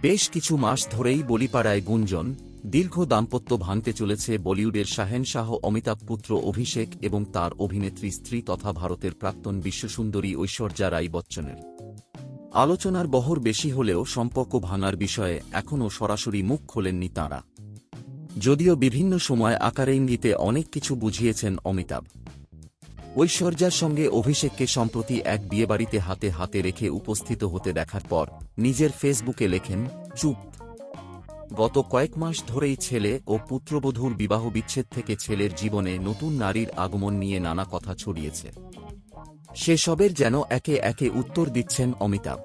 বেশ কিছু মাস ধরেই বলিপাড়ায় গুঞ্জন, দীর্ঘ দাম্পত্য ভাঙতে চলেছে বলিউডের শাহেনশাহ অমিতাভ পুত্র অভিষেক এবং তার অভিনেত্রী স্ত্রী তথা ভারতের প্রাক্তন বিশ্বসুন্দরী ঐশ্বর্যা রাই বচ্চনের। আলোচনার বহর বেশি হলেও সম্পর্ক ভাঙার বিষয়ে এখনও সরাসরি মুখ খোলেননি তাঁরা। যদিও বিভিন্ন সময় আকারে ইঙ্গিতে অনেক কিছু বুঝিয়েছেন অমিতাভ। ঐশ্বর্যার সঙ্গে অভিষেককে সম্প্রতি এক বিয়েবাড়িতে হাতে হাতে রেখে উপস্থিত হতে দেখার পর নিজের ফেসবুকে লেখেন, চুপ। গত কয়েক মাস ধরেই ছেলে ও পুত্রবধূর বিবাহ বিচ্ছেদ থেকে ছেলের জীবনে নতুন নারীর আগমন নিয়ে নানা কথা ছড়িয়েছে। সেসবের যেন একে একে উত্তর দিচ্ছেন অমিতাভ।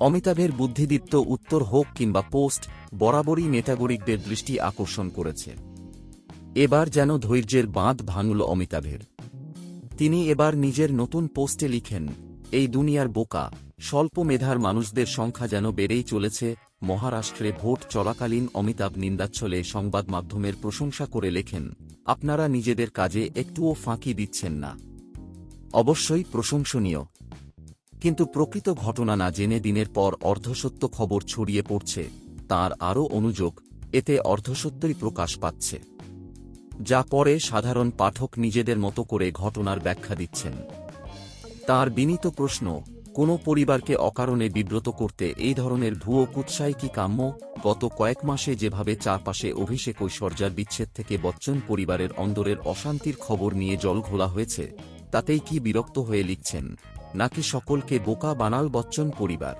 অমিতাভের বুদ্ধিদীপ্ত উত্তর হোক কিংবা পোস্ট বরাবরই নেতাগরিকদের দৃষ্টি আকর্ষণ করেছে। এবার যেন ধৈর্যের বাঁধ ভাঙল অমিতাভের। তিনি এবার নিজের নতুন পোস্টে লিখেন, এই দুনিয়ার বোকা, স্বল্প মেধার মানুষদের সংখ্যা যেন বেড়েই চলেছে, মহারাষ্ট্রে ভোট চলাকালীন অমিতাভ নিন্দাচ্ছলে সংবাদ মাধ্যমের প্রশংসা করে লেখেন, আপনারা নিজেদের কাজে একটুও ফাঁকি দিচ্ছেন না। অবশ্যই প্রশংসনীয়। কিন্তু প্রকৃত ঘটনা না জেনে দিনের পর অর্ধসত্য খবর ছড়িয়ে পড়ছে, তার আরও অনুযোগ, এতে অর্ধসত্যই প্রকাশ পাচ্ছে। যা পরে সাধারণ পাঠক নিজেদের মতো করে ঘটনার ব্যাখ্যা দিচ্ছেন। তার বিনীত প্রশ্ন, কোনো পরিবারকে অকারণে বিব্রত করতে এই ধরনের ভুয়ো কুৎসাই কি কাম্য? গত কয়েক মাসে যেভাবে চারপাশে অভিষেক ঐশ্বর্যার বিচ্ছেদ থেকে বচ্চন পরিবারের অন্দরের অশান্তির খবর নিয়ে জল ঘোলা হয়েছে, তাতেই কি বিরক্ত হয়ে লিখছেন, নাকি সকলকে বোকা বানাল বচ্চন পরিবার?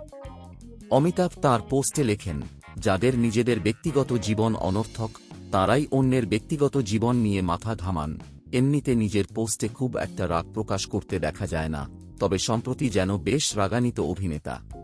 অমিতাভ তার পোস্টে লেখেন, যাদের নিজেদের ব্যক্তিগত জীবন অনর্থক তারাই অন্যের ব্যক্তিগত জীবন নিয়ে মাথা ঘামান। এমনিতে নিজের পোস্টে খুব একটা রাগ প্রকাশ করতে দেখা যায় না, তবে সম্প্রতি যেন বেশ রাগান্বিত অভিনেতা।